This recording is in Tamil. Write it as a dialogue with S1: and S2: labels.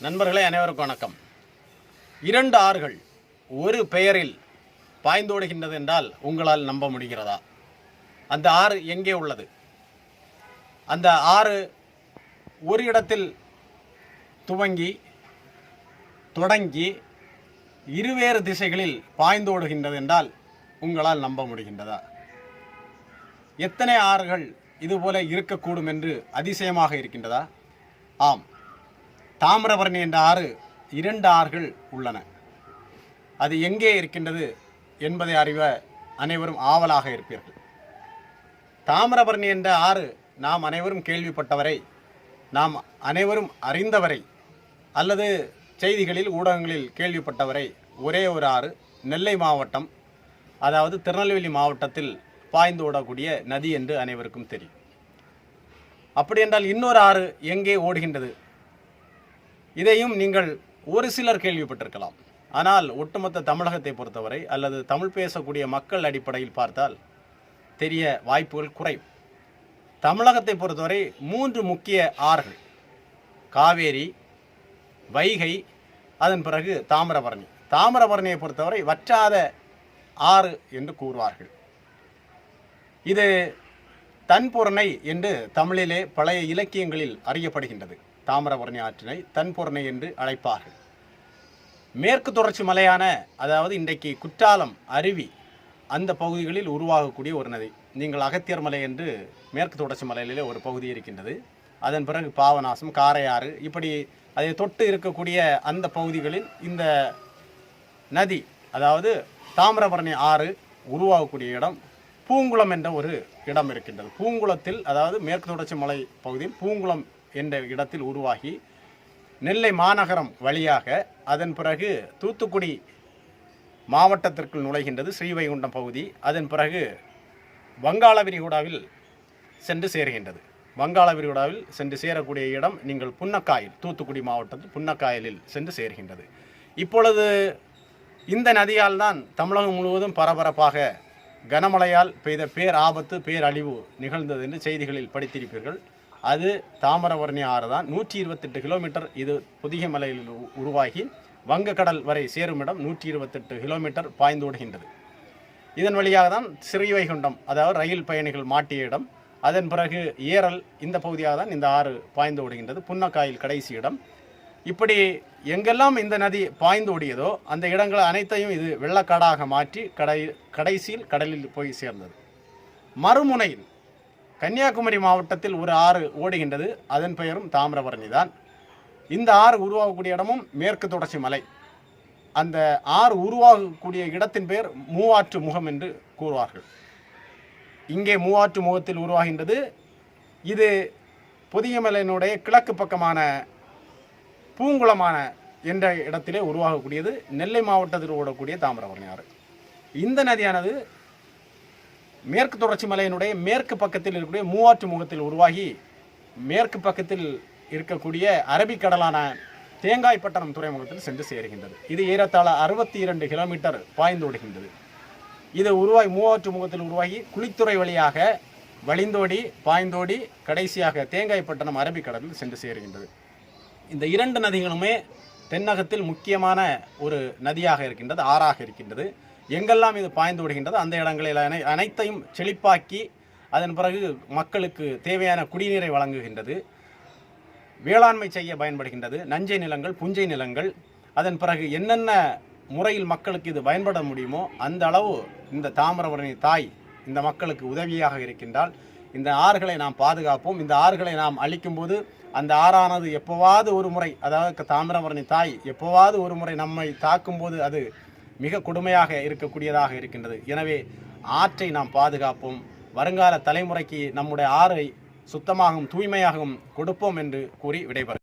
S1: நண்பர்களே அனைவருக்கும் வணக்கம். இரண்டு ஆறுகள் ஒரு பெயரில் பாய்ந்தோடுகின்றது என்றால் உங்களால் நம்ப முடிகிறதா? அந்த ஆறு எங்கே உள்ளது? அந்த ஆறு ஒரு இடத்தில் துவங்கி தொடங்கி இருவேறு திசைகளில் பாய்ந்தோடுகின்றது என்றால் உங்களால் நம்ப முடிகின்றதா? எத்தனை ஆறுகள் இதுபோல இருக்கக்கூடும் என்று அதிசயமாக இருக்கின்றதா? ஆம். தாமிரபரணி என்ற ஆறு இரண்டு ஆறுகள் உள்ளன. அது எங்கே இருக்கின்றது என்பதை அறிவ அனைவரும் ஆவலாக இருப்பீர்கள். தாமிரபரணி என்ற ஆறு நாம் அனைவரும் கேள்விப்பட்டவரை நாம் அனைவரும் அறிந்தவரை அல்லது செய்திகளில் ஊடகங்களில் கேள்விப்பட்டவரை ஒரே ஒரு ஆறு நெல்லை மாவட்டம் அதாவது திருநெல்வேலி மாவட்டத்தில் பாய்ந்து ஓடக்கூடிய நதி என்று அனைவருக்கும் தெரியும். அப்படி என்றால் இன்னொரு ஆறு எங்கே ஓடுகின்றது? இதையும் நீங்கள் ஒரு சிலர் கேள்விப்பட்டிருக்கலாம். ஆனால் ஒட்டுமொத்த தமிழகத்தை பொறுத்தவரை அல்லது தமிழ் பேசக்கூடிய மக்கள் அடிப்படையில் பார்த்தால் தெரிய வாய்ப்புகள் குறைவு தமிழகத்தை பொறுத்தவரை மூன்று முக்கிய ஆறுகள். காவேரி வைகை அதன் பிறகு தாமிரபரணி. தாமிரபரணியை பொறுத்தவரை வற்றாத ஆறு என்று கூறுவார்கள். இது தன்புரணை என்று தமிழிலே பழைய இலக்கியங்களில் அறியப்படுகின்றது. தாமிரபரணி ஆற்றினை தன்பொருணை என்று அழைப்பார்கள். மேற்கு தொடர்ச்சி மலையான அதாவது இன்றைக்கு குற்றாலம் அருவி அந்த பகுதிகளில் உருவாகக்கூடிய ஒரு நதி. நீங்கள் அகத்தியர் மலை என்று மேற்கு தொடர்ச்சி மலையிலே ஒரு பகுதி இருக்கின்றது. அதன் பிறகு பாவநாசம் காரையாறு இப்படி அதை தொட்டு இருக்கக்கூடிய அந்த பகுதிகளில் இந்த நதி அதாவது தாமிரபரணி ஆறு உருவாகக்கூடிய இடம் பூங்குளம் என்ற ஒரு இடம் இருக்கின்றது. பூங்குளத்தில் அதாவது மேற்கு தொடர்ச்சி மலை பகுதியில் பூங்குளம் என்ற இடத்தில் உருவாகி நெல்லை மாநகரம் வழியாக அதன் பிறகு தூத்துக்குடி மாவட்டத்திற்குள் நுழைகின்றது ஸ்ரீவைகுண்டம் பகுதி. அதன் பிறகு வங்காள விரிகுடாவில் சென்று சேருகின்றது. வங்காள விரிகுடாவில் சென்று சேரக்கூடிய இடம் நீங்கள் புன்னக்காயில் தூத்துக்குடி மாவட்டத்தில் புன்னக்காயலில் சென்று சேர்கின்றது. இப்பொழுது இந்த நதியால் தான் தமிழகம் முழுவதும் பரபரப்பாக கனமழையால் பெய்த பேர் ஆபத்து பேரழிவு நிகழ்ந்தது என்று செய்திகளில் படித்திருப்பீர்கள். அது தாமிரபரணி ஆறு தான். நூற்றி இருபத்தெட்டு கிலோமீட்டர் இது புதிய மலையில் உ- உருவாகி வங்கக்கடல் வரை சேரும் இடம் நூற்றி இருபத்தெட்டு கிலோமீட்டர் பாய்ந்தோடுகின்றது இதன் வழியாக தான் ஸ்ரீவைகுண்டம் அதாவது ரயில் பயணிகள் மாட்டிய இடம் அதன் பிறகு ஏரல் இந்த பகுதியாக தான் இந்த ஆறு பாய்ந்து ஓடுகின்றது புன்னக்காயில் கடைசி இடம். இப்படி எங்கெல்லாம் இந்த நதி பாய்ந்து ஓடியதோ அந்த இடங்கள் அனைத்தையும் இது வெள்ளக்காடாக மாற்றி கடை கடைசியில் கடலில் போய் சேர்ந்தது. மறுமுனையில் கன்னியாகுமரி மாவட்டத்தில் ஒரு ஆறு ஓடுகின்றது. அதன் பெயரும் தாமிரபரணி தான். இந்த ஆறு உருவாகக்கூடிய இடமும் மேற்கு தொடர்ச்சி மலை. அந்த ஆறு உருவாகக்கூடிய இடத்தின் பெயர் மூவாற்று முகம் என்று கூறுவார்கள். இங்கே மூவாற்று முகத்தில் உருவாகின்றது. இது புதியமலையினுடைய கிழக்கு பக்கமான பூங்குளமான என்ற இடத்திலே உருவாகக்கூடியது. நெல்லை மாவட்டத்தில் ஓடக்கூடிய தாமிரபரணி ஆறு. இந்த நதியானது மேற்கு தொடர்ச்சி மலையினுடைய மேற்கு பக்கத்தில் இருக்கக்கூடிய மூவாற்று முகத்தில் உருவாகி மேற்கு பக்கத்தில் இருக்கக்கூடிய அரபிக்கடலான தேங்காய்பட்டணம் துறைமுகத்தில் சென்று சேருகின்றது. இது ஏறத்தாழ அறுபத்தி இரண்டு கிலோமீட்டர் பாய்ந்து ஓடுகின்றது. இது உருவாகி மூவாற்று முகத்தில் உருவாகி குளித்துறை வழியாக வழிந்தோடி பாய்ந்தோடி கடைசியாக தேங்காய்பட்டணம் அரபிக்கடலில் சென்று சேருகின்றது. இந்த இரண்டு நதிகளுமே தென்னகத்தில் முக்கியமான ஒரு நதியாக இருக்கின்றது ஆறாக இருக்கின்றது. எங்கெல்லாம் இது பாய்ந்து விடுகின்றது அந்த இடங்களில் அனை அனைத்தையும் செழிப்பாக்கி அதன் பிறகு மக்களுக்கு தேவையான குடிநீரை வழங்குகின்றது. வேளாண்மை செய்ய பயன்படுகின்றது. நஞ்சை நிலங்கள் புஞ்சை நிலங்கள் அதன் பிறகு என்னென்ன முறையில் மக்களுக்கு இது பயன்பட முடியுமோ அந்த அளவு இந்த தாமிரபரணி தாய் இந்த மக்களுக்கு உதவியாக இருக்கின்றால் இந்த ஆறுகளை நாம் பாதுகாப்போம். இந்த ஆறுகளை நாம் அழிக்கும்போது அந்த ஆறானது எப்போவாது ஒரு முறை அதாவது தாமிரபரணி தாய் எப்போவாது ஒரு முறை நம்மை தாக்கும்போது அது மிக கொடுமையாக இருக்கக்கூடியதாக இருக்கின்றது. எனவே ஆற்றை நாம் பாதுகாப்போம். வருங்கால தலைமுறைக்கு நம்முடைய ஆறை சுத்தமாகவும் தூய்மையாகவும் கொடுப்போம் என்று கூறி விடைபெறும்